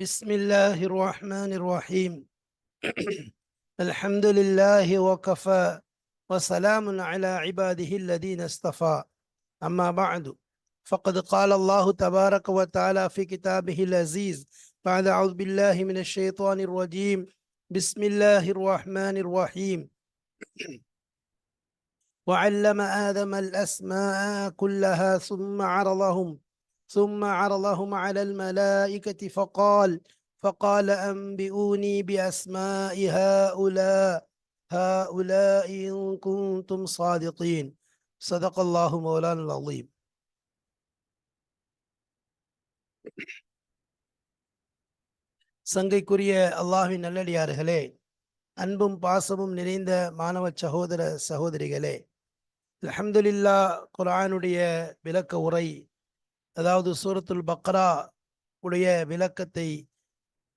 بسم الله الرحمن الرحيم. الحمد لله وكفى وسلام على عباده الذين اصطفى. أما بعد فقد قال الله تبارك وتعالى في كتابه العزيز بعد أعوذ بالله من الشيطان الرجيم. بسم الله الرحمن الرحيم. وعلم آدم الأسماء كلها ثم عرضهم. ثم عرضهم على الملائكة فقال فقال أنبئوني بأسماء هؤلاء هؤلاء إن كنتم صادقين صدق الله مولانا العظيم சங்கைக்குரிய அல்லாஹின் நல்லடியார்களே அன்பும் பாசமும் நிறைந்த மாணவ சகோதர சகோதரிகளே அல்ஹம்துலில்லா குர்ஆனுடைய விளக்க உரை அதாவது சூரத்துல் பக்ரா உடைய விளக்கத்தை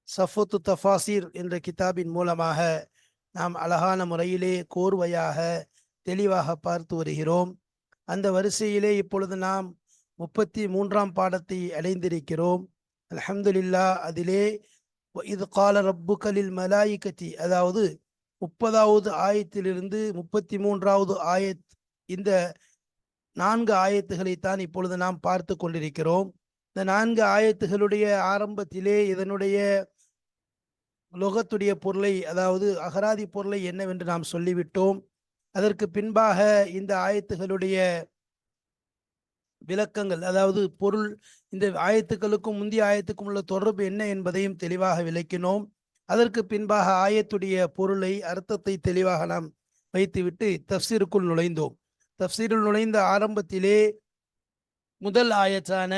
சஃபுத்து தஃபாசிர் என்ற கிதாபின் மூலமாக நாம் அழகான முறையிலே கோர்வையாக தெளிவாக பார்த்து வருகிறோம். அந்த வரிசையிலே இப்பொழுது நாம் முப்பத்தி மூன்றாம் பாடத்தை அடைந்திருக்கிறோம். அல்ஹம்துலில்லா அதிலே இது கால ரப்புகளில் மலாயிக்கத்தி அதாவது முப்பதாவது ஆயத்திலிருந்து முப்பத்தி மூன்றாவது ஆயத் இந்த நான்கு ஆயத்துகளைத்தான் இப்பொழுது நாம் பார்த்து கொண்டிருக்கிறோம். இந்த நான்கு ஆயத்துகளுடைய ஆரம்பத்திலே இதனுடைய லோகத்துடைய பொருளை அதாவது அகராதி பொருளை என்னவென்று நாம் சொல்லிவிட்டோம். அதற்கு பின்பாக இந்த ஆயத்துகளுடைய விளக்கங்கள் அதாவது பொருள் இந்த ஆயத்துக்களுக்கும் முந்தைய ஆயத்துக்கும் உள்ள தொடர்பு என்ன என்பதையும் தெளிவாக விளக்கினோம். அதற்கு பின்பாக ஆயத்துடைய பொருளை அர்த்தத்தை தெளிவாக நாம் வைத்துவிட்டு தப்சீருக்குள் நுழைந்தோம். தப்சீரில் நுழைந்த ஆரம்பத்திலே முதல் ஆயத்தான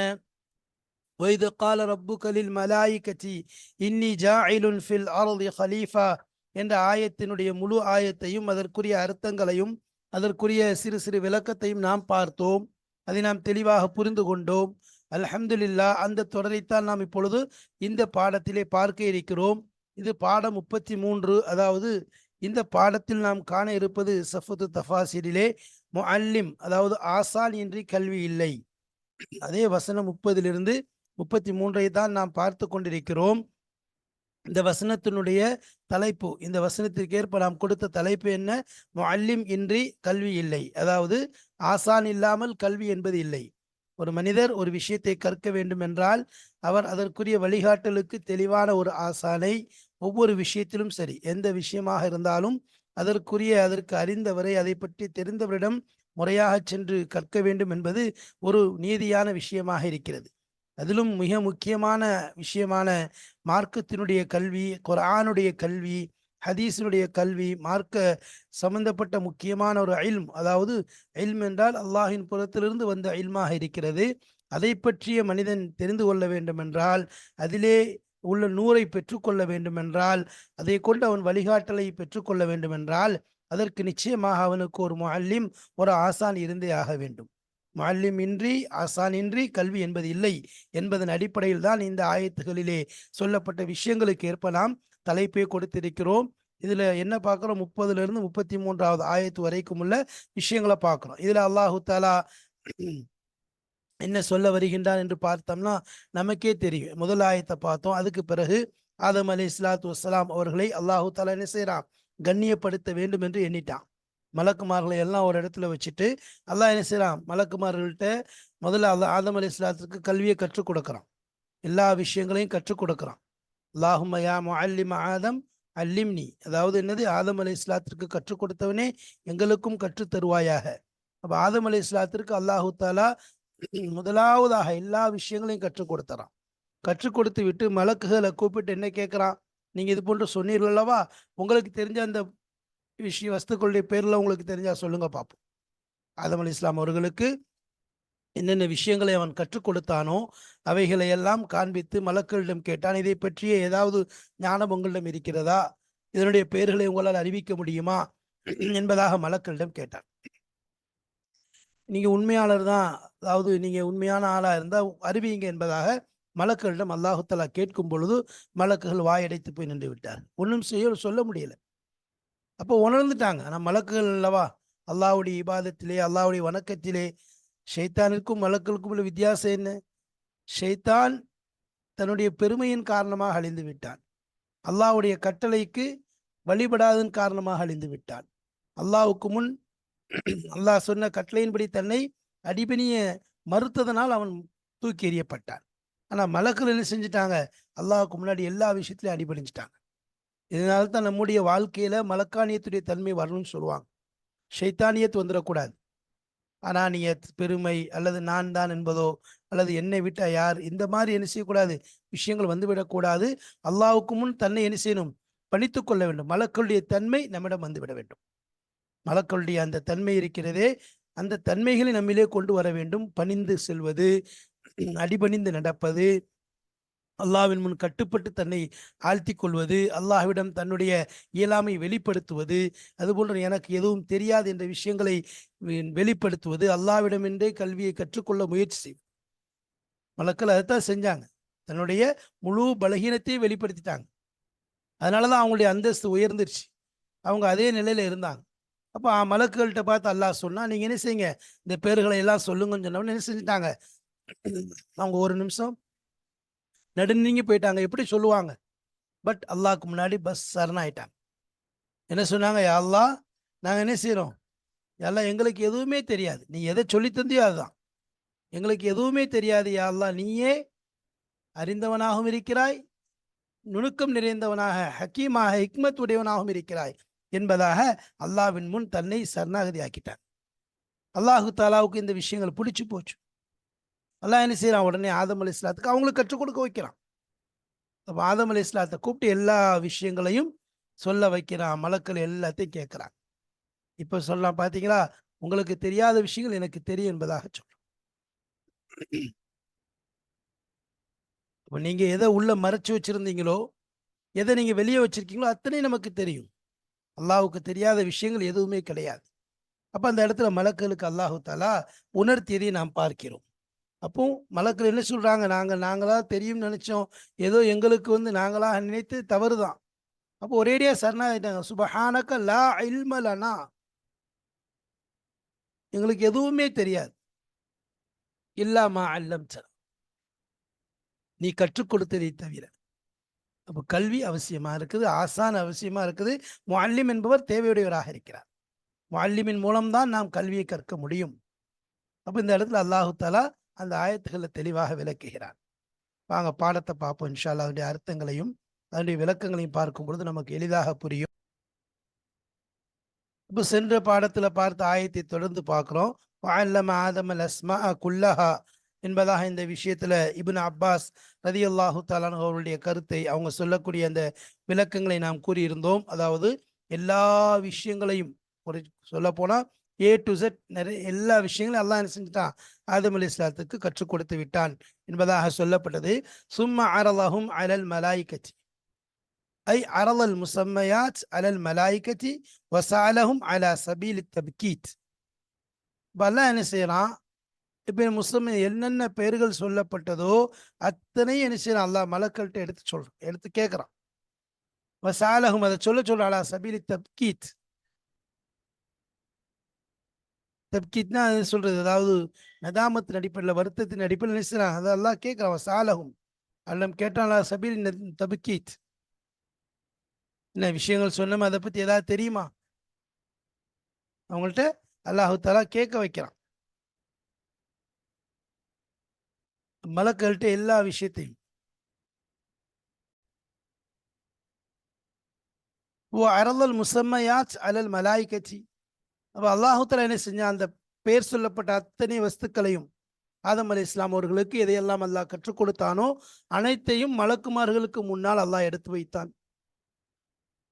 வைது கால ரப்புகளில் மலாயிகத்தி இன்னி ஜாயிலுன் ஃபில் அருதி ஹலீஃபா என்ற ஆயத்தினுடைய முழு ஆயத்தையும் அதற்குரிய அர்த்தங்களையும் அதற்குரிய சிறு சிறு விளக்கத்தையும் நாம் பார்த்தோம். அதை நாம் தெளிவாக புரிந்து கொண்டோம். அல்ஹம்துலில்லா அந்த தொடரைத்தான் நாம் இப்பொழுது இந்த பாடத்திலே பார்க்க இருக்கிறோம். இது பாடம் முப்பத்தி மூன்று. அதாவது இந்த பாடத்தில் நாம் காண இருப்பது சஃபத்து தஃபாசிரிலே முஅல்லிம் அதாவது ஆசான் இன்றி கல்வி இல்லை. அதே வசனம் முப்பதிலிருந்து முப்பத்தி மூன்றை தான் நாம் பார்த்து கொண்டிருக்கிறோம். இந்த வசனத்தினுடைய தலைப்பு இந்த வசனத்திற்கு ஏற்ப நாம் கொடுத்த தலைப்பு என்ன? முஅல்லிம் இன்றி கல்வி இல்லை. அதாவது ஆசான் இல்லாமல் கல்வி என்பது இல்லை. ஒரு மனிதர் ஒரு விஷயத்தை கற்க வேண்டும் என்றால் அவர் அதற்குரிய வழிகாட்டலுக்கு தெளிவான ஒரு ஆசானை ஒவ்வொரு விஷயத்திலும் சரி எந்த விஷயமாக இருந்தாலும் அதற்குரிய அதற்கு அறிந்தவரை அதை பற்றி தெரிந்தவரிடம் முறையாக சென்று கற்க வேண்டும் என்பது ஒரு நீதியான விஷயமாக இருக்கிறது. அதிலும் மிக முக்கியமான விஷயமான மார்க்கத்தினுடைய கல்வி குரானுடைய கல்வி ஹதீஸினுடைய கல்வி மார்க்க சம்பந்தப்பட்ட முக்கியமான ஒரு இல்ம் அதாவது இல்ம் என்றால் அல்லாஹின் புறத்திலிருந்து வந்த அயில்மாக இருக்கிறது. அதை பற்றிய மனிதன் தெரிந்து கொள்ள வேண்டும் என்றால் அதிலே உள்ள நூறை பெற்றுக்கொள்ள வேண்டுமென்றால் அதை கொண்டு அவன் வழிகாட்டலை பெற்றுக்கொள்ள வேண்டுமென்றால் அதற்கு நிச்சயமாக அவனுக்கு ஒரு மல்லிம் ஒரு ஆசான் இருந்தே ஆக வேண்டும். மல்லிம் இன்றி ஆசான் இன்றி கல்வி என்பது இல்லை என்பதன் அடிப்படையில் தான் இந்த ஆயத்துகளிலே சொல்லப்பட்ட விஷயங்களுக்கு ஏற்ப நாம் தலைப்பை கொடுத்திருக்கிறோம். இதுல என்ன பார்க்குறோம்? முப்பதுல இருந்து முப்பத்தி மூன்றாவது ஆயத்து வரைக்கும் உள்ள விஷயங்களை பார்க்குறோம். இதுல அல்லாஹு தாலா என்ன சொல்ல வருகின்றான் என்று பார்த்தோம்னா நமக்கே தெரியும். முதல் ஆயத்தை பார்த்தோம். அதுக்கு பிறகு ஆதம் அலி இஸ்லாத்து வசலாம் அவர்களை அல்லாஹு தாலா என்ன செய்யறான் கண்ணியப்படுத்த வேண்டும் என்று எண்ணிட்டான். மலக்குமார்களை எல்லாம் ஒரு இடத்துல வச்சுட்டு அல்லாஹ் என்ன செய்யறான் மலக்குமார்கள்ட்ட முதல்ல அல்லா ஆதம் அலி இஸ்லாத்துக்கு கல்வியை கற்றுக் கொடுக்குறான். எல்லா விஷயங்களையும் கற்றுக் கொடுக்குறான். அல்லாஹுமையா முல்லிம் ஆதம் அல்லிம்னி. அதாவது என்னது? ஆதம் அலி இஸ்லாத்திற்கு கற்றுக் கொடுத்தவனே எங்களுக்கும் கற்றுத் தருவாயாக. அப்ப ஆதம் அலி இஸ்லாத்திற்கு அல்லாஹு தாலா முதலாவதாக எல்லா விஷயங்களையும் கற்றுக் கொடுத்துறான். கற்றுக் கொடுத்து விட்டு மலக்குகளை கூப்பிட்டு என்ன கேட்குறான்? நீங்க இது போன்று சொன்னீர்கள் அல்லவா? உங்களுக்கு தெரிஞ்ச அந்த விஷய வஸ்துக்களுடைய பேர்ல உங்களுக்கு தெரிஞ்சா சொல்லுங்க பார்ப்போம் ஆதம் அலி இஸ்லாம் அவர்களுக்கு என்னென்ன விஷயங்களை அவன் கற்றுக் கொடுத்தானோ அவைகளை எல்லாம் காண்பித்து மலக்களிடம் கேட்டான். இதை பற்றிய ஏதாவது ஞானம் உங்களிடம் இருக்கிறதா? இதனுடைய பெயர்களை உங்களால் அறிவிக்க முடியுமா? என்பதாக மலக்களிடம் கேட்டான். நீங்கள் உண்மையாளர் தான். அதாவது நீங்கள் உண்மையான ஆளாக இருந்தால் அறிவியுங்க என்பதாக மலக்களிடம் அல்லாஹுத்தலா கேட்கும் பொழுது மலக்குகள் வாயடைத்து போய் நின்று விட்டார். ஒன்றும் செய்ய சொல்ல முடியல. அப்போ உணர்ந்துட்டாங்க. ஆனால் மலக்குகள் அல்லவா? அல்லாவுடைய இபாதத்திலே அல்லாவுடைய வணக்கத்திலே ஷைத்தானிற்கும் மலக்களுக்கும் உள்ள வித்தியாசம் என்ன? ஷைத்தான் தன்னுடைய பெருமையின் காரணமாக அழிந்து விட்டான். அல்லாவுடைய கட்டளைக்கு வழிபடாதன் காரணமாக அழிந்து விட்டான். அல்லாவுக்கு முன் அல்லாஹ் சொன்ன கட்டளையின்படி தன்னை அடிபணிய மறுத்ததனால் அவன் தூக்கி எறியப்பட்டான். ஆனால் மலக்கள் என்ன செஞ்சுட்டாங்க? அல்லாஹுக்கு முன்னாடி எல்லா விஷயத்திலையும் அடிபணிஞ்சிட்டாங்க. இதனால தான் நம்முடைய வாழ்க்கையில் மலக்கானியத்துடைய தன்மை வரணும்னு சொல்லுவாங்க. ஷைத்தானியத்து வந்துடக்கூடாது. அனானியத் பெருமை அல்லது நான் தான் என்பதோ அல்லது என்னை விட்டா யார்? இந்த மாதிரி என்ன செய்யக்கூடாது? விஷயங்கள் வந்துவிடக்கூடாது அல்லாவுக்கு முன் தன்னை என்ன செய்யணும்? பணித்து கொள்ள வேண்டும். மலக்களுடைய தன்மை நம்மிடம் வந்துவிட வேண்டும். மலக்களுடைய அந்த தன்மை இருக்கிறதே அந்த தன்மைகளை நம்மிலே கொண்டு வர வேண்டும். பணிந்து செல்வது அடிபணிந்து நடப்பது அல்லாஹ்வின் முன் கட்டுப்பட்டு தன்னை ஆழ்த்தி கொள்வது அல்லாஹ்விடம் தன்னுடைய இயலாமை வெளிப்படுத்துவது அதுபோன்ற எனக்கு எதுவும் தெரியாது என்ற விஷயங்களை வெ- வெளிப்படுத்துவது அல்லாஹ்விடமின்றே கல்வியை கற்றுக்கொள்ள முயற்சி செய்வது. மலக்கள் அதைத்தான் செஞ்சாங்க. தன்னுடைய முழு பலகீனத்தையும் வெளிப்படுத்திட்டாங்க. அதனால தான் அவங்களுடைய அந்தஸ்து உயர்ந்துருச்சு. அவங்க அதே நிலையில் இருந்தாங்க. அப்போ மலக்குகள்கிட்ட பார்த்து அல்லாஹ் சொன்னால் நீங்கள் என்ன செய்யுங்க? இந்த பேர்களை எல்லாம் சொல்லுங்கன்னு சொன்னவொடனே என்ன செஞ்சுட்டாங்க? அவங்க ஒரு நிமிஷம் நடுநீங்கி போயிட்டாங்க. எப்படி சொல்லுவாங்க? பட் அல்லாஹ்க்கு முன்னாடி பஸ் சரணாயிட்டாங்க என்ன சொன்னாங்க? யா நாங்கள் என்ன செய்கிறோம் எல்லாம் எங்களுக்கு எதுவுமே தெரியாது. நீ எதை சொல்லி தந்தியோ அதுதான். எங்களுக்கு எதுவுமே தெரியாது யாழ்லா நீயே அறிந்தவனாகவும் இருக்கிறாய். நுணுக்கம் நிறைந்தவனாக ஹக்கீமாக ஹிக்மத் உடையவனாகவும் இருக்கிறாய். என்பதாக அல்லாஹ்வின் முன் தன்னை சரணாகதி ஆக்கிட்டான் அல்லாஹு தாலாவுக்கு இந்த விஷயங்கள் பிடிச்சி போச்சு. அல்லாஹ் என்ன செய்யறான் உடனே ஆதம் அலி இஸ்லாத்துக்கு அவங்களுக்கு கற்றுக் கொடுக்க வைக்கிறான். அப்போ ஆதம் அலி இஸ்லாத்தை கூப்பிட்டு எல்லா விஷயங்களையும் சொல்ல வைக்கிறான் மலக்கள் எல்லாத்தையும் கேட்குறான். இப்போ சொல்லலாம் பார்த்தீங்களா உங்களுக்கு தெரியாத விஷயங்கள் எனக்கு தெரியும் என்பதாக சொல்லும் இப்போ நீங்கள் எதை உள்ள மறைச்சி வச்சிருந்தீங்களோ எதை நீங்கள் வெளியே வச்சுருக்கீங்களோ அத்தனை நமக்கு தெரியும். அல்லாஹுக்கு தெரியாத விஷயங்கள் எதுவுமே கிடையாது. அப்போ அந்த இடத்துல மலக்களுக்கு அல்லாஹு தாலா உணர்த்தியதை நாம் பார்க்கிறோம். அப்போ மலக்கள் என்ன சொல்கிறாங்க நாங்கள் நாங்களாக தெரியும்னு நினச்சோம். ஏதோ எங்களுக்கு வந்து நாங்களாக நினைத்து தவறு தான். அப்போ ஒரேடியாக சரணாகிட்டாங்க சுபஹானக்க லா இல்மலனா எங்களுக்கு எதுவுமே தெரியாது. இல்லாமா அல்லம் நீ கற்றுக் கொடுத்ததை தவிர. அப்போ கல்வி அவசியமா இருக்குது ஆசான் அவசியமா இருக்குது. முஅல்லிம் என்பவர் தேவையுடையவராக இருக்கிறார். முஅல்லிமின் மூலம்தான் நாம் கல்வியை கற்க முடியும். அப்போ இந்த இடத்துல அல்லாஹு தாலா அந்த ஆயத்துக்களை தெளிவாக விளக்குகிறார். வாங்க பாடத்தை பார்ப்போம். இன்ஷால்லா அதனுடைய அர்த்தங்களையும் அதனுடைய விளக்கங்களையும் பார்க்கும் பொழுது நமக்கு எளிதாக புரியும். இப்போ சென்ற பாடத்துல பார்த்த ஆயத்தை தொடர்ந்து பார்க்குறோம். வஅல்லம ஆதம அஸ்மா குல்லஹா. என்பதாக இந்த விஷயத்துல இபின் அப்பாஸ் ரதியல்லாஹு தாலான் அவருடைய கருத்தை அவங்க சொல்லக்கூடிய அந்த விளக்கங்களை நாம் கூறியிருந்தோம். அதாவது எல்லா விஷயங்களையும் ஒரு சொல்ல போனா ஏ டு செட் நிறைய எல்லா விஷயங்களும் எல்லாம் என்ன செஞ்சுட்டான்? ஆதம் அலி இஸ்லாத்துக்கு கற்றுக் கொடுத்து விட்டான் என்பதாக சொல்லப்பட்டது. சும்மா அரலஹும் அலல் மலாய்கத்தி ஐ அரலல் முசம்மையாத் அலல் மலாய்கத்தி வசாலஹும் அலா சபீல் தப்கீத். இப்போ அல்லாஹ் என்ன செய்யறான் இப்போ முஸ்லிம் என்னென்ன பெயர்கள் சொல்லப்பட்டதோ அத்தனையும் என்ன செய்யறான்? அல்லாஹ் மலக்கள்கிட்ட எடுத்து சொல்றான் எடுத்து கேட்குறான். வசாலகும் அதை சொல்ல சொல்ல அலா சபீலி தப்கீத். தப்கீத்னா அது சொல்றது? அதாவது நதாமத்தின் அடிப்படையில் வருத்தத்தின் அடிப்படையில் நினைச்சான் அதெல்லாம் கேட்குறான். சாலகும் அல்லம் கேட்டான் சபீல் தபுக்கீத் என்ன விஷயங்கள் சொன்னோம் அதை பற்றி ஏதாவது தெரியுமா? அவங்கள்ட்ட அல்லாஹு தாலா கேட்க வைக்கிறான். மலக்கள்கிட்ட எல்லா விஷயத்தையும். ஓ அரலல் முசம்மையாச் அலல் மலாய்கச்சி அப்போ அல்லாஹுத்தலா என்ன செஞ்சான் அந்த பெயர் சொல்லப்பட்ட அத்தனை வஸ்துக்களையும் ஆதம் அலி இஸ்லாம் அவர்களுக்கு எதையெல்லாம் அல்லாஹ் கற்றுக் கொடுத்தானோ அனைத்தையும் மலக்குமார்களுக்கு முன்னால் அல்லாஹ் எடுத்து வைத்தான்.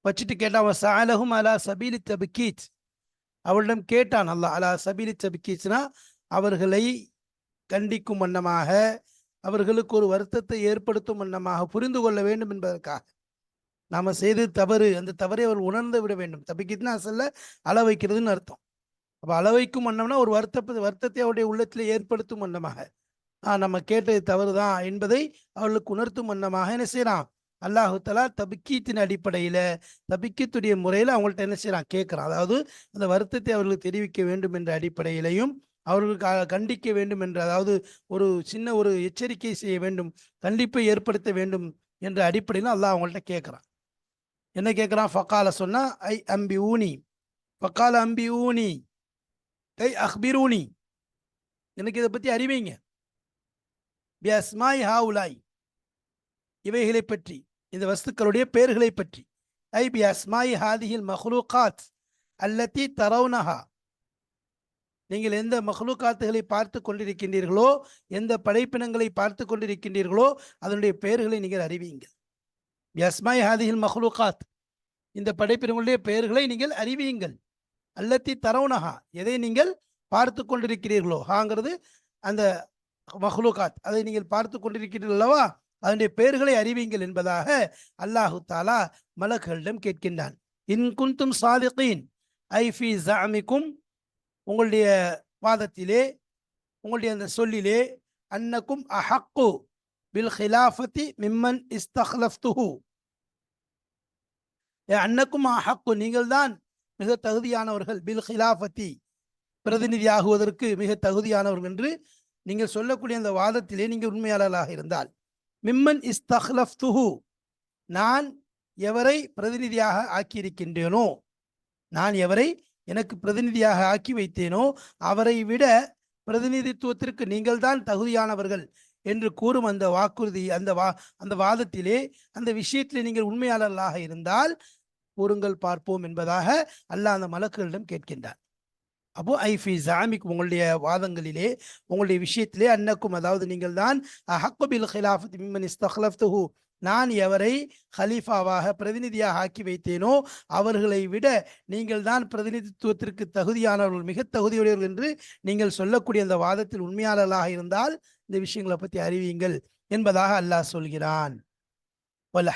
வச்சுட்டு கேட்டான் சாலகும் அலா சபீலி தபிக்கீச் அவளிடம் கேட்டான் அல்லாஹ் அலா சபீலி தபிக்கீச்னா அவர்களை கண்டிக்கும் வண்ணமாக அவர்களுக்கு ஒரு வருத்தத்தை ஏற்படுத்தும் வண்ணமாக புரிந்து கொள்ள வேண்டும் என்பதற்காக. நாம செய்தது தவறு அந்த தவறை அவர் உணர்ந்து விட வேண்டும். தப்பிக்கிட்டுனா செல்ல அள வைக்கிறதுன்னு அர்த்தம். அப்போ அள வைக்கும் வண்ணம்னா ஒரு வருத்த வருத்தத்தை அவருடைய உள்ளத்தில் ஏற்படுத்தும் வண்ணமாக. ஆஹ் நம்ம கேட்டது தவறு தான் என்பதை அவர்களுக்கு உணர்த்தும் வண்ணமாக என்ன செய்யறான்? அல்லாஹு தலா தபிக்கீத்தின் அடிப்படையில தபிக்கீத்துடைய முறையில் அவங்கள்ட்ட என்ன செய்யறான்? கேட்கறான் அதாவது அந்த வருத்தத்தை அவர்களுக்கு தெரிவிக்க வேண்டும் என்ற அடிப்படையிலையும் அவர்கள் கண்டிக்க வேண்டும் என்று அதாவது ஒரு சின்ன ஒரு எச்சரிக்கை செய்ய வேண்டும் கண்டிப்பை ஏற்படுத்த வேண்டும் என்ற அடிப்படையில் அல்லாஹ் அவங்கள்ட்ட கேட்குறான். என்ன கேட்குறான்? ஃபக்கால சொன்னா ஐ அம்பி ஊனி ஃபக்கால அம்பி ஊனி ஐ அஹ்பிரூனி. எனக்கு இதை பற்றி அறிவிங்க? பி அஸ்மாய் ஹாவுலாய். இவைகளை பற்றி இந்த வஸ்துக்களுடைய பெயர்களை பற்றி. ஐ பி அஸ்மாய் ஹாதிஹில் மஹ்லூகாத் அல்லத்தி தரவுனஹா நீங்கள் எந்த மஹ்லூகாத்துகளை பார்த்து கொண்டிருக்கின்றீர்களோ எந்த படைப்பினங்களை பார்த்து கொண்டிருக்கின்றீர்களோ அதனுடைய பெயர்களை நீங்கள் அறிவியுங்கள் யஸ்மாய் அஸ்மாய் ஹாதிஹில் மஹ்லூகாத். இந்த படைப்பினங்களுடைய பெயர்களை நீங்கள் அறிவியுங்கள் அல்லத்தி தரவுனஹா. எதை நீங்கள் பார்த்து கொண்டிருக்கிறீர்களோ ஹாங்கிறது அந்த மஹ்லூகாத். அதை நீங்கள் பார்த்து கொண்டிருக்கிறீர்கள் அல்லவா? அதனுடைய பெயர்களை அறிவியுங்கள் என்பதாக அல்லாஹு தாலா மலக்குகளிடம் கேட்கின்றான். இன் குந்தும் சாதிகீன். ஐ ஃபி ஜாமிக்கும் உங்களுடைய வாதத்திலே உங்களுடைய அந்த சொல்லிலே அன்னக்கும் அஹக்கு பில் ஹிலாஃபத்தி மிம்மன் இஸ்தஹ்லஃப்துஹு. ஏ, அன்னக்கும் அஹக்கு நீங்கள்தான் மிக தகுதியானவர்கள் பில் ஹிலாஃபத்தி பிரதிநிதியாகுவதற்கு மிக தகுதியானவர்கள் என்று நீங்கள் சொல்லக்கூடிய அந்த வாதத்திலே நீங்கள் உண்மையாளர்களாக இருந்தால். மிம்மன் இஸ்தஹ்லஃப்துஹு. நான் எவரை பிரதிநிதியாக ஆக்கியிருக்கின்றேனோ நான் எவரை எனக்கு பிரதிநிதியாக ஆக்கி வைத்தேனோ அவரை விட பிரதிநிதித்துவத்திற்கு நீங்கள்தான் தகுதியானவர்கள் என்று கூறும் அந்த வாக்குறுதி அந்த வா அந்த வாதத்திலே அந்த விஷயத்திலே நீங்கள் உண்மையாளர்களாக இருந்தால் கூறுங்கள் பார்ப்போம் என்பதாக அல்லாஹ் அந்த மலக்குகளிடம் கேட்கின்றார் அப்போ ஐஃபி ஜாமிக் உங்களுடைய வாதங்களிலே உங்களுடைய விஷயத்திலே அன்னக்கும் அதாவது நீங்கள் தான் அஹக்குபில் ஹிலாஃபத் மிம்மன் இஸ்தஹ்லஃப்துஹு நான் எவரை ஹலீஃபாவாக பிரதிநிதியாக ஆக்கி வைத்தேனோ அவர்களை விட நீங்கள் தான் பிரதிநிதித்துவத்திற்கு தகுதியானவர்கள் மிக தகுதியுடையவர்கள் என்று நீங்கள் சொல்லக்கூடிய அந்த வாதத்தில் உண்மையாளர்களாக இருந்தால் இந்த விஷயங்களை பற்றி அறிவியுங்கள் என்பதாக அல்லாஹ் சொல்கிறான்.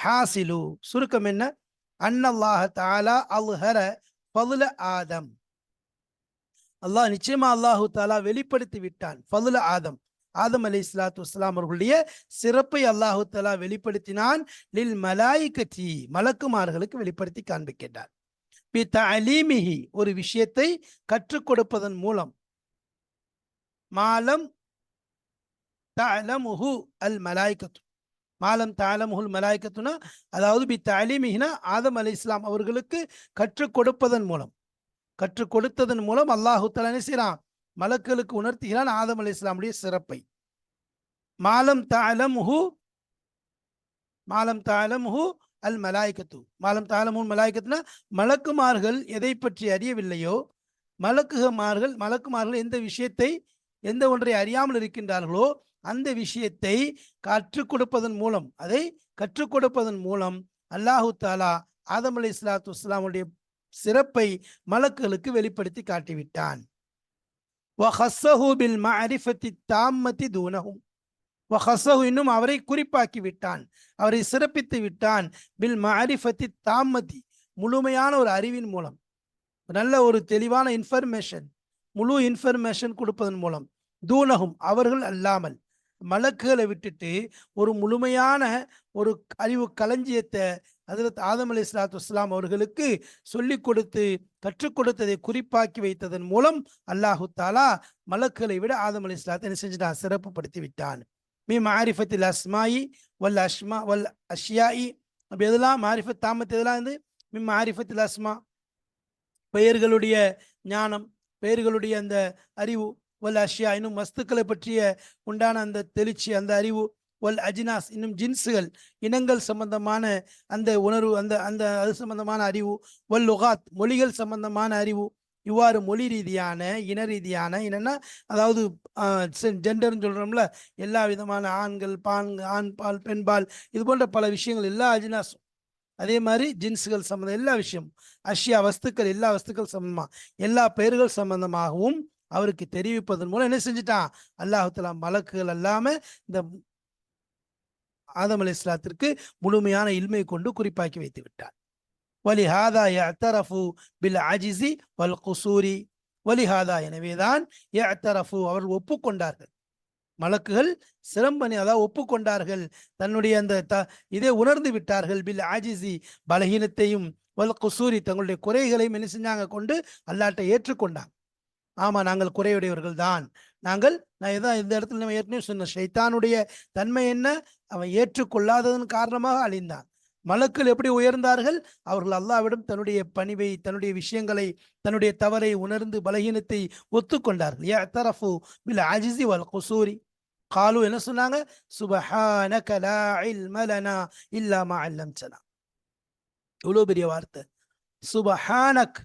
ஹாசிலு சுருக்கம் என்ன? அன்னல்லாஹ தாலா அல்ஹர பதுல ஆதம். அல்லாஹ் நிச்சயமா அல்லாஹு தாலா வெளிப்படுத்தி விட்டான் பதுல ஆதம். ஆதம் அலி இஸ்லாத்து வஸ்லாம் அவர்களுடைய சிறப்பை அல்லாஹு தலா வெளிப்படுத்தினான். லில் மலாய்கத்தி மலக்குமார்களுக்கு வெளிப்படுத்தி காண்பிக்கின்றார். பி தலீமிஹி ஒரு விஷயத்தை கற்றுக் கொடுப்பதன் மூலம். மாலம் தலமுஹு அல் மலாய்கத்து மாலம் தாலமுகுல் மலாய்க்கத்துனா அதாவது பி தலீமிஹினா ஆதம் அலி இஸ்லாம் அவர்களுக்கு கற்றுக் கொடுப்பதன் மூலம். கற்றுக் கொடுத்ததன் மூலம் அல்லாஹு தலா என்ன செய்கிறான் மலக்களுக்கு உணர்த்துகிறான் ஆதம் அலி இஸ்லாமுடைய சிறப்பை. மாலம் தாலமுஹு மாலம் தாலமுஹு அல் மலாய்கத்து மாலம் தாலமுன் மலாய்க்கத்துனா மலக்குமார்கள் எதை பற்றி அறியவில்லையோ மலக்குமார்கள் மலக்குமார்கள் எந்த விஷயத்தை எந்த ஒன்றை அறியாமல் இருக்கின்றார்களோ அந்த விஷயத்தை கற்றுக் கொடுப்பதன் மூலம் அதை கற்றுக் கொடுப்பதன் மூலம் அல்லாஹு தாலா ஆதம் அலி இஸ்லாத்து இஸ்லாமுடைய சிறப்பை மலக்குகளுக்கு வெளிப்படுத்தி காட்டிவிட்டான். வஹஸ்ஸஹு பில் மஅரிஃபத்தி தாம்மத்தி தூனஹும் வஹஸ்ஸஹு இன்னும் அவரை குறிப்பாக்கி விட்டான். அவரை சிறப்பித்து விட்டான். பில் மஅரிஃபத்தி தாம்மதி முழுமையான ஒரு அறிவின் மூலம். நல்ல ஒரு தெளிவான இன்ஃபர்மேஷன் முழு இன்ஃபர்மேஷன் கொடுப்பதன் மூலம். தூனகும் அவர்கள் அல்லாமல். மலக்குகளை விட்டுட்டு ஒரு முழுமையான ஒரு அறிவு களஞ்சியத்தை ஹஜரத் ஆதம் அலி இஸ்லாத்து இஸ்லாம் அவர்களுக்கு சொல்லிக் கொடுத்து கற்றுக் கொடுத்ததை குறிப்பாக்கி வைத்ததன் மூலம் அல்லாஹு தாலா மலக்குகளை விட ஆதம் அலி இஸ்லாத்தை என்ன செஞ்சுட்டான்? சிறப்புப்படுத்தி விட்டான். மீ மாரிஃபத்தில் அஸ்மாயி வல் அஷ்மா வல் அஷ்யாயி. அப்படி எதெல்லாம்? மாரிஃபத் தாமத் எதெல்லாம் வந்து மீ மாரிஃபத்தில் அஸ்மா. பெயர்களுடைய ஞானம் பெயர்களுடைய அந்த அறிவு வல் அஷ்யா இன்னும் வஸ்துக்களை பற்றிய உண்டான அந்த தெளிச்சி அந்த அறிவு ஒல் அஜினாஸ் இன்னும் ஜின்ஸுகள் இனங்கள் சம்பந்தமான அந்த உணர்வு அந்த அந்த அது சம்பந்தமான அறிவு. ஒல் லுகாத் மொழிகள் சம்பந்தமான அறிவு. இவ்வாறு மொழி ரீதியான இன ரீதியான என்னென்னா அதாவது ஜெண்டர்னு சொல்கிறோம்ல எல்லா விதமான ஆண்கள் பான் ஆண் பால் பெண்பால் இது போன்ற பல விஷயங்கள் எல்லா அஜினாஸும் அதே மாதிரி ஜின்ஸுகள் சம்மந்தம் எல்லா விஷயம். அஷ்யா வஸ்துக்கள் எல்லா வஸ்துக்கள் சம்மந்தமாக எல்லா பெயர்கள் சம்பந்தமாகவும் அவருக்கு தெரிவிப்பதன் மூலம் என்ன செஞ்சிட்டான்? அல்லாஹு மலக்குகள் அல்லாமல் இந்த ஆதம் அலி இஸ்லாத்திற்கு முழுமையான இல்மை கொண்டு குறிப்பாக்கி வைத்து விட்டார். வலிஹாதா யத்தரஃபு பில் அஜிசி வல் குசூரி. வலிஹாதா எனவேதான் யத்தரஃபு அவர் ஒப்புக்கொண்டார்கள். மலக்குகள் சிரம்பனி அதாவது ஒப்புக்கொண்டார்கள். தன்னுடைய அந்த த இதை உணர்ந்து விட்டார்கள். பில் ஆஜிசி பலகீனத்தையும் வல் குசூரி தங்களுடைய குறைகளையும் என்ன செஞ்சாங்க கொண்டு அல்லாட்டை ஏற்றுக்கொண்டாங்க. ஆமா நாங்கள் குறையுடையவர்கள் தான் நாங்கள் நான் இதான் இந்த இடத்துல நம்ம ஏற்கனவே சொன்ன ஷைத்தானுடைய தன்மை என்ன? அவன் ஏற்றுக்கொள்ளாததன் காரணமாக அழிந்தான். மலக்கள் எப்படி உயர்ந்தார்கள்? அவர்கள் அல்லாவிடம் தன்னுடைய பணிவை தன்னுடைய விஷயங்களை தன்னுடைய தவறை உணர்ந்து பலகீனத்தை ஒத்துக்கொண்டார்கள். யஅ்தரஃபு பில் அஜிசி வல் குசூரி காலு என்ன சொன்னாங்க? சுபஹான கலா இல்ம மலனா இல்லாமா அல்லம் சனா இவ்வளவு பெரிய வார்த்தை. சுபஹானக்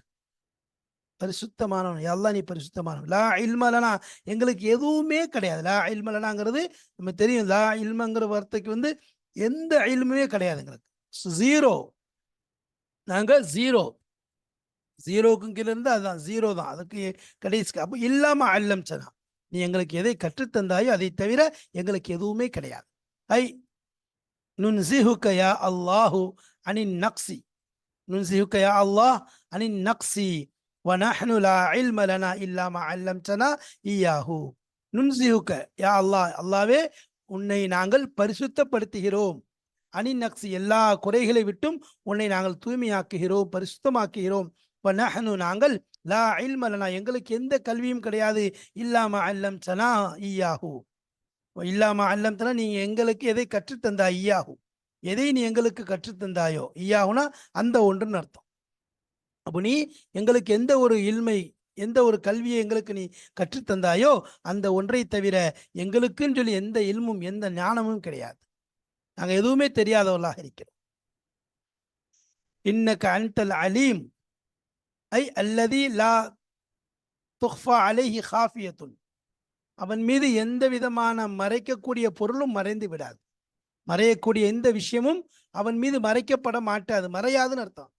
பரிசுத்தமானவன். எல்லாம் நீ பரிசுத்தமானவன். லா இல்மலனா எங்களுக்கு எதுவுமே கிடையாது. லா இல்மலனாங்கிறது நம்ம தெரியும். லா இல்மங்கிற வார்த்தைக்கு வந்து எந்த இல்முமே கிடையாது எங்களுக்கு. ஜீரோ நாங்கள் ஜீரோ ஜீரோக்கும் கீழே இருந்து அதுதான் ஜீரோ தான். அதுக்கு கடைசி அப்போ இல்லாமல் அல்லம் சனா நீ எங்களுக்கு எதை கற்றுத்தந்தாயோ அதை தவிர எங்களுக்கு எதுவுமே கிடையாது. ஐ நுன்சிஹுக்க யா அல்லாஹு அனின் நக்சி நுன்சிஹுக்க யா அல்லாஹ் அனின் நக்சி ونحن لا علم لنا إلا ما علمتنا إياه. நுன்சிஹுக்க யா அல்லாஹ் அல்லாவே உன்னை நாங்கள் பரிசுத்தப்படுத்துகிறோம். அணி நக்சி எல்லா குறைகளை விட்டும் உன்னை நாங்கள் தூய்மையாக்குகிறோம் பரிசுத்தமாக்குகிறோம். வனஹ்னு நாங்கள் லா இல்மலனா எங்களுக்கு எந்த கல்வியும் கிடையாது. இல்லாம அல்லம் சனா ஈயாகு இல்லாம அல்லம் தனா நீங்க எங்களுக்கு எதை கற்றுத்தந்தா ஈயாகு எதை நீ எங்களுக்கு கற்றுத்தந்தாயோ? ஈயாகுனா அந்த ஒன்றுன்னு அர்த்தம். அப்போ நீ எங்களுக்கு எந்த ஒரு இல்மை எந்த ஒரு கல்வியை எங்களுக்கு நீ கற்றுத்தந்தாயோ அந்த ஒன்றை தவிர எங்களுக்குன்னு சொல்லி எந்த இல்மும் எந்த ஞானமும் கிடையாது. நாங்கள் எதுவுமே தெரியாதவர்களாக இருக்கிறோம். இன்னக்க அன்தல் அலீம். ஐ அல்லதி லா துஃபா அலைஹி ஹாஃபியத்துன். அவன் மீது எந்த விதமான மறைக்கக்கூடிய பொருளும் மறைந்து விடாது. மறையக்கூடிய எந்த விஷயமும் அவன் மீது மறைக்கப்பட மாட்டாது. மறையாதுன்னு அர்த்தம்.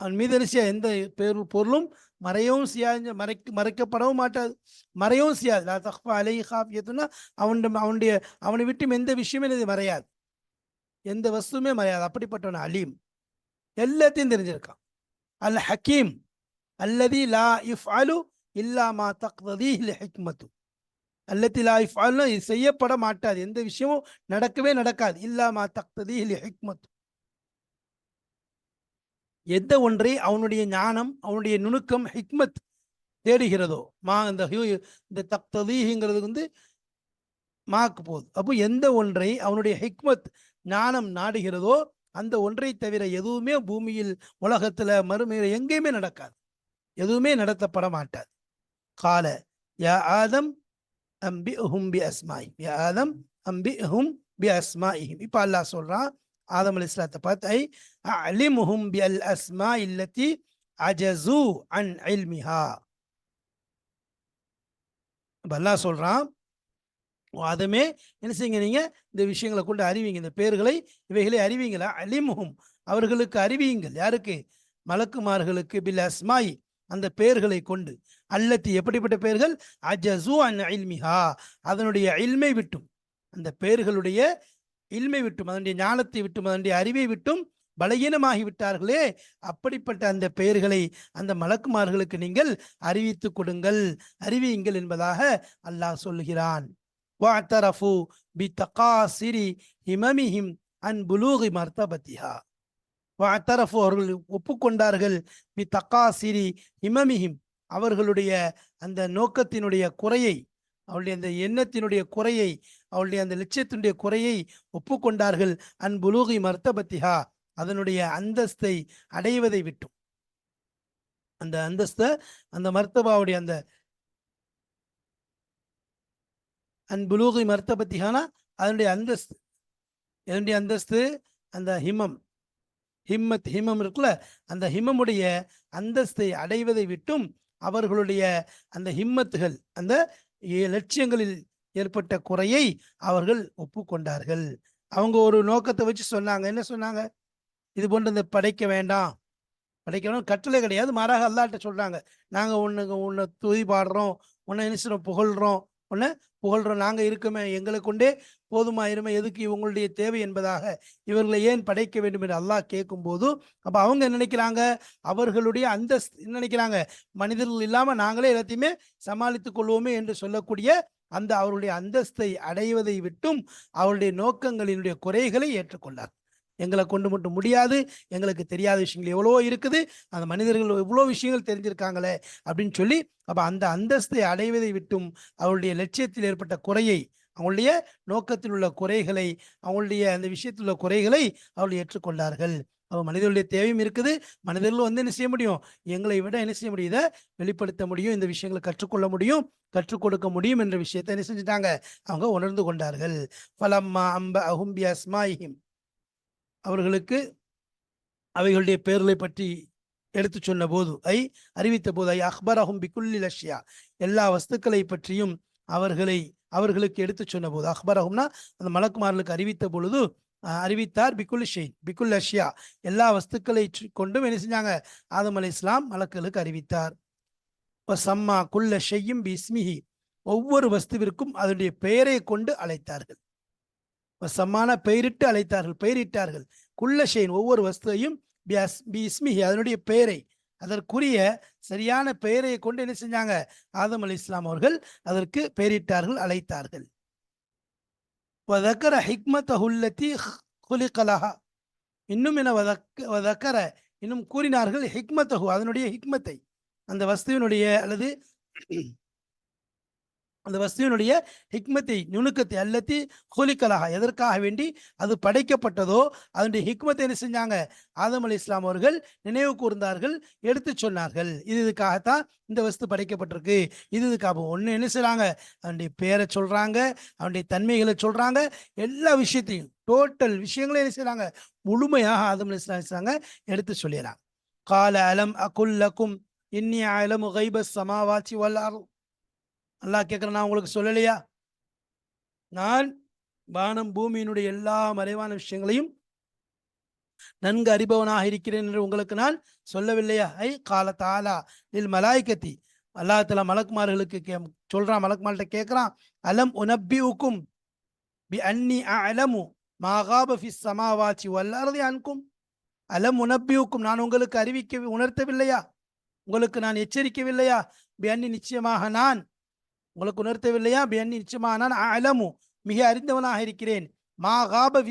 அவன் மீது என்ன எந்த பேரு பொருளும் மறையவும் செய்யாது. மறைக்க மறைக்கப்படவும் மாட்டாது. மறையவும் செய்யாது. லா தஹ்ஃபா அலைஹி ஹாஃபியத்துன்னா அவன் அவனுடைய அவனை விட்டும் எந்த விஷயமே இது மறையாது. எந்த வஸ்துவுமே மறையாது. அப்படிப்பட்டவன் அலீம். எல்லாத்தையும் தெரிஞ்சிருக்கான். அல் ஹக்கீம் அல்லதி லா இஃப் அலு இல்லாமா தக்ததி ஹிக்மத்து அல்லத்தி லா இஃப் அலு இது செய்யப்பட மாட்டாது. எந்த விஷயமும் நடக்கவே நடக்காது. இல்லாமா தக்ததி ஹிக்மத்து எந்த ஒன்றை அவனுடைய ஞானம் அவனுடைய நுணுக்கம் ஹிக்மத் தேடுகிறதோ மா இந்த ஹியூ- இந்த தக்ததீங்கிறது வந்து மாக்கு போகுது அப்போ எந்த ஒன்றை அவனுடைய ஹிக்மத் ஞானம் நாடுகிறதோ அந்த ஒன்றை தவிர எதுவுமே பூமியில் உலகத்துல மறுமையில் எங்கேயுமே நடக்காது. எதுவுமே நடத்தப்பட மாட்டாது. கால யா ஆதம் அம்பி பி அஸ்மாயி யா ஆதம் அம்பி பி அஸ்மாயிஹிம் இப்போ அல்லாஹ் சொல்றான் ஆதம் அலி இஸ்லாத்தை பார்த்து ஐ அலிமுஹும் பி அல் அஸ்மா இல்லத்தி அஜசு அன் அல்மிஹா பல்லா சொல்கிறான் அதுமே என்ன செய்யுங்க நீங்கள் இந்த விஷயங்களை கொண்டு அறிவிங்க இந்த பேர்களை இவைகளை அறிவிங்களா? அலிமுகும் அவர்களுக்கு அறிவியுங்கள். யாருக்கு? மலக்குமார்களுக்கு பில் அஸ்மாய் அந்த பெயர்களை கொண்டு. அல்லத்தி எப்படிப்பட்ட பெயர்கள் அஜசு அன் அல்மிஹா அதனுடைய இல்மை விட்டும். அந்த பெயர்களுடைய இல்மை விட்டும் அதனுடைய ஞானத்தை விட்டும் அதனுடைய அறிவை விட்டும் பலகீனமாகி விட்டார்களே. அப்படிப்பட்ட அந்த பெயர்களை அந்த மலக்குமார்களுக்கு நீங்கள் அறிவித்து கொடுங்கள். அறிவியுங்கள் என்பதாக அல்லாஹ் சொல்லுகிறான். பி அவர்கள் ஒப்புக்கொண்டார்கள் பி சிரி இமமிஹிம் அவர்களுடைய அந்த நோக்கத்தினுடைய குறையை. அவளுடைய அந்த எண்ணத்தினுடைய குறையை அவளுடைய அந்த லட்சியத்தினுடைய குறையை ஒப்புக்கொண்டார்கள். அன்புலூகி மர்த்தபத்திஹா. அதனுடைய அந்தஸ்தை அடைவதை விட்டும். அந்த அந்தஸ்த அந்த மர்த்தபாவுடைய அந்த அன்புலூகி மர்த்தபத்திஹானா? அதனுடைய அந்தஸ்து. என்னுடைய அந்தஸ்து அந்த ஹிமம். ஹிம்மத் ஹிமம் இருக்குல்ல? அந்த ஹிமமுடைய அந்தஸ்தை அடைவதை விட்டும் அவர்களுடைய அந்த ஹிம்மத்துகள் அந்த லட்சியங்களில் ஏற்பட்ட குறையை அவர்கள் ஒப்புக்கொண்டார்கள். அவங்க ஒரு நோக்கத்தை வச்சு சொன்னாங்க. என்ன சொன்னாங்க? இது போன்ற இந்த படைக்க வேண்டாம். படைக்கணும் கட்டளை கிடையாது. மாறாக அல்லாட்ட சொல்றாங்க. நாங்க உன்னை உன்னை துதி பாடுறோம் உன்னை என்ன புகழ்றோம். ஒன்று புகழ்றோம் நாங்கள் இருக்கமே எங்களை கொண்டே போதுமா இருமை எதுக்கு இவங்களுடைய தேவை என்பதாக இவர்களை ஏன் படைக்க வேண்டும் என்று அல்லாஹ் கேட்கும்போது அப்போ அவங்க என்ன நினைக்கிறாங்க? அவர்களுடைய அந்தஸ்து என்ன நினைக்கிறாங்க? மனிதர்கள் இல்லாமல் நாங்களே எல்லாத்தையுமே சமாளித்துக் கொள்வோமே என்று சொல்லக்கூடிய அந்த அவருடைய அந்தஸ்தை அடைவதை விட்டும் அவருடைய நோக்கங்களினுடைய குறைகளை ஏற்றுக்கொண்டார். எங்களை கொண்டு மட்டும் முடியாது. எங்களுக்கு தெரியாத விஷயங்கள் எவ்வளவோ இருக்குது. அந்த மனிதர்கள் எவ்வளோ விஷயங்கள் தெரிஞ்சிருக்காங்களே அப்படின்னு சொல்லி அப்போ அந்த அந்தஸ்தை அடைவதை விட்டும் அவருடைய லட்சியத்தில் ஏற்பட்ட குறையை அவங்களுடைய நோக்கத்தில் உள்ள குறைகளை அவங்களுடைய அந்த விஷயத்தில் உள்ள குறைகளை அவர்கள் ஏற்றுக்கொண்டார்கள். அவர் மனிதர்களுடைய தேவையும் இருக்குது. மனிதர்களும் வந்து என்ன செய்ய முடியும்? எங்களை விட என்ன செய்ய முடியும்? இதை வெளிப்படுத்த முடியும். இந்த விஷயங்களை கற்றுக்கொள்ள முடியும். கற்றுக் கொடுக்க முடியும் என்ற விஷயத்தை என்ன செஞ்சுட்டாங்க? அவங்க உணர்ந்து கொண்டார்கள். ஃபலம்மா அம்ப அஹும்பி அஸ்மாயிம் அவர்களுக்கு அவைகளுடைய பெயர்களை பற்றி எடுத்து சொன்ன போது ஐ அறிவித்த போது ஐ அக்பரஹும் பிகுல்லி லஷ்யா எல்லா வஸ்துக்களை பற்றியும் அவர்களை அவர்களுக்கு எடுத்து சொன்ன போது அக்பரஹும்னா அந்த மலக்குமார்களுக்கு அறிவித்த பொழுது அறிவித்தார் பிகுல் ஷெயின் பிகுல் அஷ்யா எல்லா வஸ்துக்களை கொண்டும் என்ன செஞ்சாங்க? ஆதம் அலை இஸ்லாம் மலக்குகளுக்கு அறிவித்தார். சம்மா குல்ல ஷெய்யும் பிஸ்மிஹி ஒவ்வொரு வஸ்துவிற்கும் அதனுடைய பெயரை கொண்டு அழைத்தார்கள். சம்மான பெயரிட்டு அழைத்தார்கள். பெயரிட்டார்கள். குள்ளஷேன் ஷெயின் ஒவ்வொரு வஸ்துவையும் பி இஸ்மிஹி அதனுடைய பெயரை அதற்குரிய சரியான பெயரை கொண்டு என்ன செஞ்சாங்க? ஆதம் அலி இஸ்லாம் அவர்கள் அதற்கு பெயரிட்டார்கள் அழைத்தார்கள். வதக்கர ஹிக்மத்தஹுல்லத்தி குலிகலஹா இன்னும் என வதக்க வதக்கர இன்னும் கூறினார்கள் ஹிக்மத்தஹு அதனுடைய ஹிக்மத்தை அந்த வஸ்துவினுடைய அல்லது அந்த வஸ்துவினுடைய ஹிக்மத்தை நுணுக்கத்தை அல்லத்தி ஹுலிகலஹா எதற்காக வேண்டி அது படைக்கப்பட்டதோ அதனுடைய ஹிக்மத்தை என்ன செஞ்சாங்க? ஆதம் அலி இஸ்லாம் அவர்கள் நினைவு கூர்ந்தார்கள் எடுத்து சொன்னார்கள். இது இதுக்காகத்தான் இந்த வஸ்து படைக்கப்பட்டிருக்கு. இது இதுக்காக ஒன்று என்ன செய்கிறாங்க அவனுடைய பேரை சொல்கிறாங்க அவனுடைய தன்மைகளை சொல்கிறாங்க எல்லா விஷயத்தையும் டோட்டல் விஷயங்களையும் என்ன செய்கிறாங்க முழுமையாக ஆதம் அலி இஸ்லாம் செய்கிறாங்க எடுத்து சொல்லிடுறாங்க. கால அலம் அகுல்லக்கும் இன்னி அலம் கைபஸ் சமாவாச்சி வல்லாரும் அல்லாஹ் கேட்குறேன் நான் உங்களுக்கு சொல்லலையா? நான் வானம் பூமியினுடைய எல்லா மறைவான விஷயங்களையும் நன்கு அறிபவனாக இருக்கிறேன் என்று உங்களுக்கு நான் சொல்லவில்லையா? ஐ கால தாலா இல் மலாய்கத்தி அல்லாஹ் மலக்குமார்களுக்கு கே சொல்றான் மலக்குமார்கிட்ட கேட்குறான் அலம் உனப்பி உக்கும் பி அன்னி அலமு மாகாப ஃபிஸ் சமாவாச்சி வல்லாரதி அன்கும். அலம் உனப்பியுக்கும் நான் உங்களுக்கு அறிவிக்க உணர்த்தவில்லையா? உங்களுக்கு நான் எச்சரிக்கவில்லையா? பி அன்னி நிச்சயமாக நான் உங்களுக்கு உணர்த்தவில்லையா? பி நிச்சயமா நான் அலமு. மிக அறிந்தவனாக இருக்கிறேன். மா காப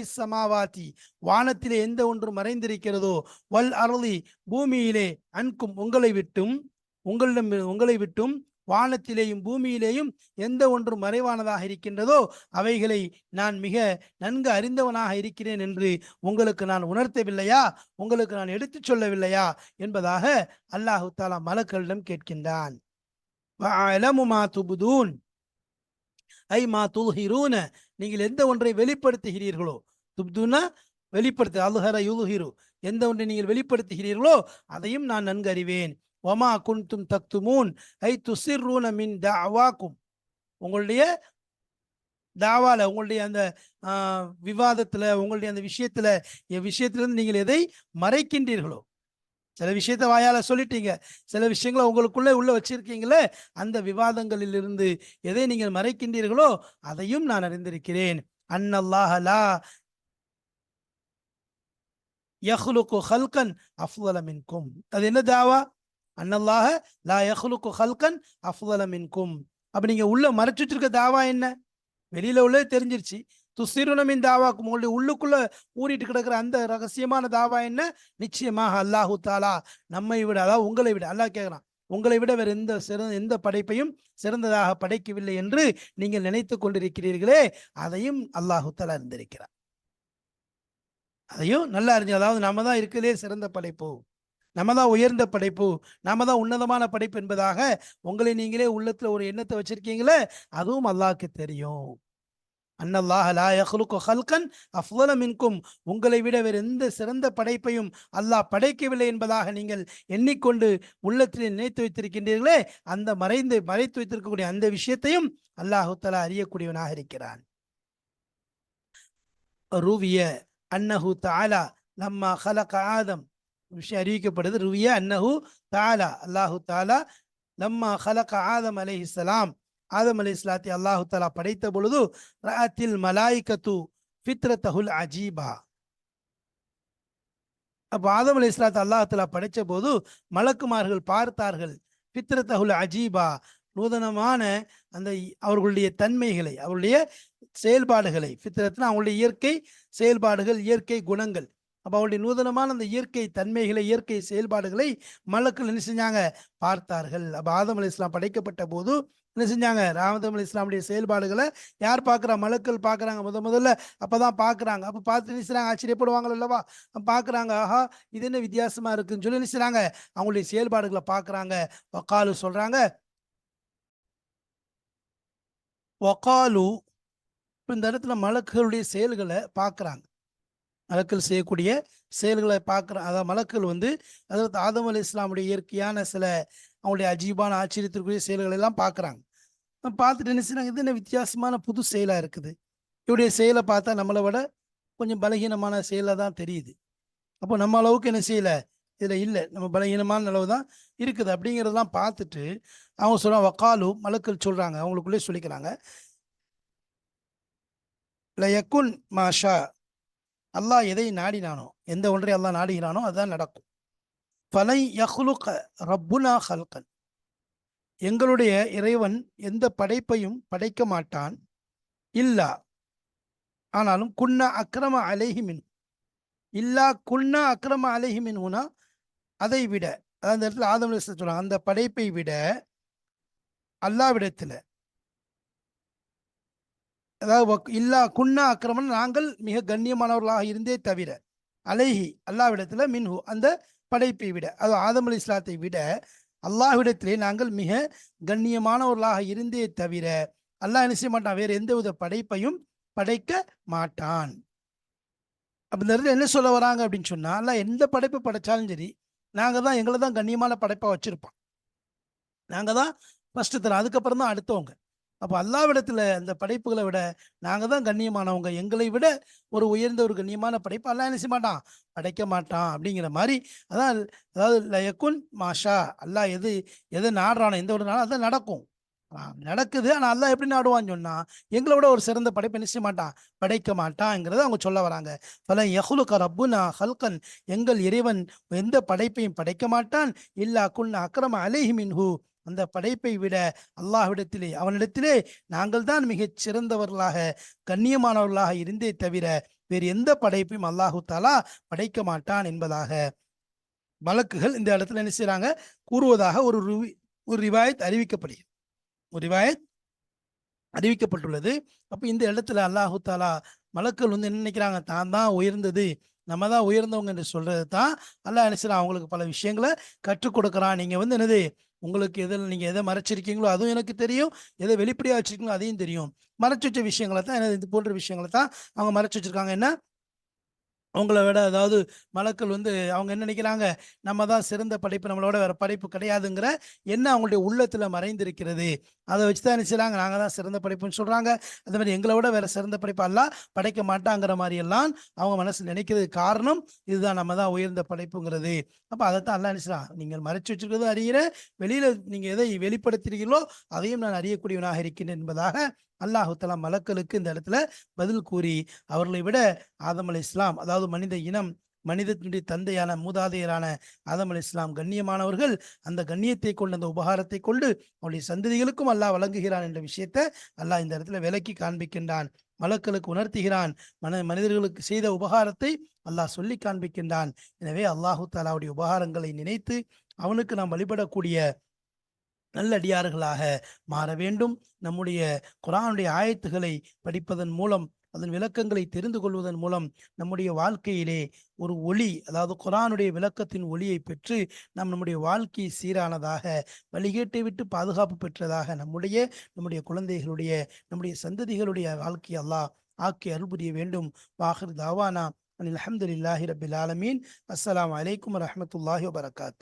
வானத்திலே எந்த ஒன்று மறைந்திருக்கிறதோ வல் அருளி பூமியிலே அன்கும் உங்களை விட்டும் உங்களிடம் உங்களை விட்டும் வானத்திலேயும் பூமியிலேயும் எந்த ஒன்று மறைவானதாக இருக்கின்றதோ அவைகளை நான் மிக நன்கு அறிந்தவனாக இருக்கிறேன் என்று உங்களுக்கு நான் உணர்த்தவில்லையா? உங்களுக்கு நான் எடுத்துச் சொல்லவில்லையா? என்பதாக அல்லாஹு தாலா மலக்களிடம் கேட்கின்றான். வஅலமு மா துபுதூன். ஐ மா துல்ஹிரூன. நீங்கள் எந்த ஒன்றை வெளிப்படுத்துகிறீர்களோ துப்துனா வெளிப்படுத்து அல்ஹர யுலுஹிரு. எந்த ஒன்றை நீங்கள் வெளிப்படுத்துகிறீர்களோ அதையும் நான் நன்கு அறிவேன். ஒமா குன்தும் தக்துமூன். ஐ துசிர்ரூன மின் அவாக்கும் உங்களுடைய தாவால உங்களுடைய அந்த விவாதத்தில் விவாதத்துல உங்களுடைய அந்த விஷயத்துல என் விஷயத்திலிருந்து நீங்கள் எதை மறைக்கின்றீர்களோ சில விஷயத்த வாயால் சொல்லிட்டீங்க. சில விஷயங்களை உங்களுக்குள்ளே உள்ள வச்சிருக்கீங்களே அந்த விவாதங்களிலிருந்து எதை நீங்கள் மறைக்கின்றீர்களோ அதையும் நான் அறிந்திருக்கிறேன். அன்னல்லாஹலா யஹ்லுக்கு ஹல்கன் அஃதலமின்கும் அது என்ன தாவா? அன்னல்லாஹ லா யஹ்லுக்கு ஹல்கன் அஃதல மின்கும். அப்ப நீங்க உள்ள மறைச்சு வச்சிருக்க தாவா என்ன? வெளியில உள்ளே தெரிஞ்சிருச்சு. துசிறுனமின் தாவாக்கும் உங்களுடைய உள்ளுக்குள்ள ஊறிட்டு கிடக்கிற அந்த ரகசியமான தாவா என்ன? நிச்சயமாக அல்லாஹு தாலா நம்மை விட அதாவது உங்களை விட அல்லாஹ் கேட்கிறான் உங்களை விட வேறு எந்த சிறந்த எந்த படைப்பையும் சிறந்ததாக படைக்கவில்லை என்று நீங்கள் நினைத்து கொண்டிருக்கிறீர்களே அதையும் அல்லாஹு தாலா இருந்திருக்கிறார் அதையும் நல்லா அறிஞ்சு அதாவது நம்ம தான் இருக்கிறதே சிறந்த படைப்பு. நம்ம தான் உயர்ந்த படைப்பு. நாம தான் உன்னதமான படைப்பு என்பதாக உங்களை நீங்களே உள்ளத்துல ஒரு எண்ணத்தை வச்சிருக்கீங்களே அதுவும் அல்லாஹ்க்கு தெரியும். அன்னல்லாஹ லா யஹ்லுக்கு ஹல்கன் அஃதல மின்கும். உங்களை விட வேறு எந்த சிறந்த படைப்பையும் அல்லாஹ் படைக்கவில்லை என்பதாக நீங்கள் எண்ணிக்கொண்டு உள்ளத்தில் நினைத்து வைத்திருக்கின்றீர்களே அந்த மறைந்து மறைத்து வைத்திருக்கக்கூடிய அந்த விஷயத்தையும் அல்லாஹு தலா அறியக்கூடியவனாக இருக்கிறான். ரூவிய அன்னஹு தாலா லம்மா ஹலக ஆதம். விஷயம் அறிவிக்கப்படுது ருவிய அன்னஹு தாலா அல்லாஹு தாலா லம்மா ஹலக ஆதம் அலைஹிஸ்ஸலாம் ஆதம் அலி இஸ்லாத்தி அல்லாஹு தாலா படைத்த பொழுது ரஅத்தில் மலாய்கத்து ஃபித்ரத்தஹுல் அஜீபா. அப்போ ஆதம் அலி இஸ்லாத் அல்லாஹு தாலா படைத்த போது மலக்குமார்கள் பார்த்தார்கள் ஃபித்ரத்தஹுல் அஜீபா நூதனமான அந்த அவர்களுடைய தன்மைகளை அவருடைய செயல்பாடுகளை ஃபித்ரத்னா அவங்களுடைய இயற்கை செயல்பாடுகள் இயற்கை குணங்கள். அப்போ அவருடைய நூதனமான அந்த இயற்கை தன்மைகளை இயற்கை செயல்பாடுகளை மலக்கள் என்ன செஞ்சாங்க? பார்த்தார்கள். அப்போ ஆதம் அலி இஸ்லாம் படைக்கப்பட்ட போது என்ன செஞ்சாங்க? ராமதமிழ் இஸ்லாமுடைய செயல்பாடுகளை யார் பார்க்குறா? மலக்கள் பார்க்குறாங்க முத முதல்ல. அப்போ தான் பார்க்குறாங்க. அப்போ பார்த்து நினைச்சுறாங்க ஆச்சரியப்படுவாங்க அல்லவா பார்க்குறாங்க ஆஹா இது என்ன வித்தியாசமாக இருக்குன்னு சொல்லி நினைச்சுறாங்க அவங்களுடைய செயல்பாடுகளை பார்க்குறாங்க. வக்காலு சொல்கிறாங்க வக்காலு இந்த இடத்துல மலக்குகளுடைய செயல்களை பார்க்குறாங்க. மலக்கள் செய்யக்கூடிய செயல்களை பார்க்குற அதாவது மலக்கள் வந்து அதாவது ஆதம் அலி இஸ்லாமுடைய இயற்கையான சில அவங்களுடைய அஜீபான ஆச்சரியத்திற்குரிய செயல்களை எல்லாம் பார்க்குறாங்க. பார்த்துட்டு என்ன செய்யறாங்க இது என்ன வித்தியாசமான புது செயலாக இருக்குது? இவருடைய செயலை பார்த்தா நம்மளை விட கொஞ்சம் பலகீனமான செயலாக தான் தெரியுது. அப்போ நம்ம அளவுக்கு என்ன செய்யலை? இதில் இல்லை. நம்ம பலகீனமான அளவு தான் இருக்குது. அப்படிங்கிறதெல்லாம் பார்த்துட்டு அவங்க சொல்கிறாங்க வக்காலு மலக்கள் சொல்கிறாங்க அவங்களுக்குள்ளே சொல்லிக்கிறாங்க. லயக்குன் மாஷா. அல்லாஹ் எதை நாடினானோ எந்த ஒன்றை அல்லாஹ் நாடுகிறானோ அதுதான் நடக்கும். பலை யஹ்லுக ரப்புனா ஹல்கன். எங்களுடைய இறைவன் எந்த படைப்பையும் படைக்க மாட்டான். இல்லா. ஆனாலும் குன்னா அக்ரம அலைஹி மின். இல்லா குன்னா அக்ரம அலைஹி உனா அதை விட. அதாவது அந்த இடத்துல ஆதம் சொல்றாங்க அந்த படைப்பை விட அல்லாவிடத்தில் அதாவது இல்லா குன்னா அக்கிரமன் நாங்கள் மிக கண்ணியமானவர்களாக இருந்தே தவிர அலைஹி அல்லாவிடத்தில் மின்ஹு அந்த படைப்பை விட அது ஆதம் அலி இஸ்லாத்தை விட அல்லாஹ்விடத்திலே நாங்கள் மிக கண்ணியமானவர்களாக இருந்தே தவிர அல்லாஹ் என்ன செய்ய மாட்டான்? வேற எந்த வித படைப்பையும் படைக்க மாட்டான். அப்ப இந்த இடத்துல என்ன சொல்ல வராங்க அப்படின்னு சொன்னா அல்லாஹ் எந்த படைப்பு படைச்சாலும் சரி நாங்கள் தான் எங்களை தான் கண்ணியமான படைப்பாக வச்சிருப்போம். நாங்கள் தான் ஃபஸ்ட்டு தரோம் அதுக்கப்புறம் தான் அடுத்தவங்க. அப்போ அல்லாவிடத்துல அந்த படைப்புகளை விட நாங்க தான் கண்ணியமானவங்க. எங்களை விட ஒரு உயர்ந்த ஒரு கண்ணியமான படைப்பு அல்லா என்ன செய்ய மாட்டான் படைக்க மாட்டான் அப்படிங்கிற மாதிரி அதான் அதாவது லயக்குன் மாஷா அல்லாஹ் எது எதை நாடுறானோ எந்த ஒரு நாளும் அதான் நடக்கும். நடக்குது. ஆனா அல்லா எப்படி நாடுவான்னு சொன்னா எங்களை விட ஒரு சிறந்த படைப்பை என்ன செய்ய மாட்டான்? படைக்க மாட்டான்ங்கிறத அவங்க சொல்ல வராங்க. பல யஹுலுக ரப்புனா ஹல்கன் எங்கள் இறைவன் எந்த படைப்பையும் படைக்க மாட்டான். இல்லா குன் அக்ரம அலேஹிமின் மின்ஹு. அந்த படைப்பை விட அல்லாஹ்விடத்திலே அவனிடத்திலே நாங்கள் தான் மிகச் சிறந்தவர்களாக கண்ணியமானவர்களாக இருந்தே தவிர வேறு எந்த படைப்பையும் அல்லாஹு தாலா படைக்க மாட்டான் என்பதாக வழக்குகள் இந்த இடத்துல என்ன செய்கிறாங்க கூறுவதாக ஒரு ஒரு ரிவாயத் அறிவிக்கப்படுகிறது ஒரு ரிவாயத் அறிவிக்கப்பட்டுள்ளது. அப்போ இந்த இடத்துல அல்லாஹு தாலா மலக்கள் வந்து என்ன நினைக்கிறாங்க? தான் தான் உயர்ந்தது நம்ம தான் உயர்ந்தவங்க என்று சொல்றது தான் அல்லாஹ் என்ன செய்யறான் அவங்களுக்கு பல விஷயங்களை கற்றுக் கொடுக்குறான். நீங்க வந்து என்னது? உங்களுக்கு எதில் நீங்கள் எதை மறைச்சிருக்கீங்களோ அதுவும் எனக்கு தெரியும். எதை வெளிப்படையாக வச்சுருக்கீங்களோ அதையும் தெரியும். மறைச்சி வச்ச விஷயங்களை தான் இது போன்ற விஷயங்களை தான் அவங்க மறைச்சி வச்சிருக்காங்க. என்ன? அவங்கள விட அதாவது மலக்கள் வந்து அவங்க என்ன நினைக்கிறாங்க? நம்ம தான் சிறந்த படைப்பு நம்மளோட வேற படைப்பு கிடையாதுங்கிற என்ன அவங்களுடைய உள்ளத்துல மறைந்திருக்கிறது. அதை வச்சு தான் என்ன நாங்கள் நாங்க தான் சிறந்த படைப்புன்னு சொல்றாங்க. அதே மாதிரி எங்களை விட வேற சிறந்த படைப்பு படைக்க மாட்டாங்கிற மாதிரி எல்லாம் அவங்க மனசில் நினைக்கிறது காரணம் இதுதான் நம்ம தான் உயர்ந்த படைப்புங்கிறது. அப்ப அதைத்தான் எல்லாம் நினைச்சான் நீங்கள் மறைச்சு வச்சிருக்கிறது அறிகிறேன் வெளியில நீங்க எதை வெளிப்படுத்துறீங்களோ அதையும் நான் அறியக்கூடியவனாக இருக்கின்றேன் என்பதாக அல்லாஹு தலா மலக்களுக்கு இந்த இடத்துல பதில் கூறி அவர்களை விட ஆதம் அலி இஸ்லாம் அதாவது மனித இனம் மனிதத்தினுடைய தந்தையான மூதாதையரான ஆதம் அலி இஸ்லாம் கண்ணியமானவர்கள் அந்த கண்ணியத்தை கொண்டு அந்த உபகாரத்தை கொண்டு அவருடைய சந்ததிகளுக்கும் அல்லாஹ் வழங்குகிறான் என்ற விஷயத்தை அல்லாஹ் இந்த இடத்துல விலக்கி காண்பிக்கின்றான். மலக்களுக்கு உணர்த்துகிறான். மன மனிதர்களுக்கு செய்த உபகாரத்தை அல்லாஹ் சொல்லி காண்பிக்கின்றான். எனவே அல்லாஹு தாலாவுடைய உபகாரங்களை நினைத்து அவனுக்கு நாம் வழிபடக்கூடிய நல்லடியார்களாக மாற வேண்டும். நம்முடைய குரானுடைய ஆயத்துகளை படிப்பதன் மூலம் அதன் விளக்கங்களை தெரிந்து கொள்வதன் மூலம் நம்முடைய வாழ்க்கையிலே ஒரு ஒளி அதாவது குரானுடைய விளக்கத்தின் ஒளியை பெற்று நாம் நம்முடைய வாழ்க்கை சீரானதாக வழிகேட்டை விட்டு பாதுகாப்பு பெற்றதாக நம்முடைய நம்முடைய குழந்தைகளுடைய நம்முடைய சந்ததிகளுடைய வாழ்க்கை அல்லாஹ் ஆக்கி அருள் புரிய வேண்டும். வாஹர் தாவானா. அலமதுல்லாஹி ரபில் ஆலமீன். அஸ்லாம் வலைக்கம் வரமத்துல்லாஹி வபரகாத்து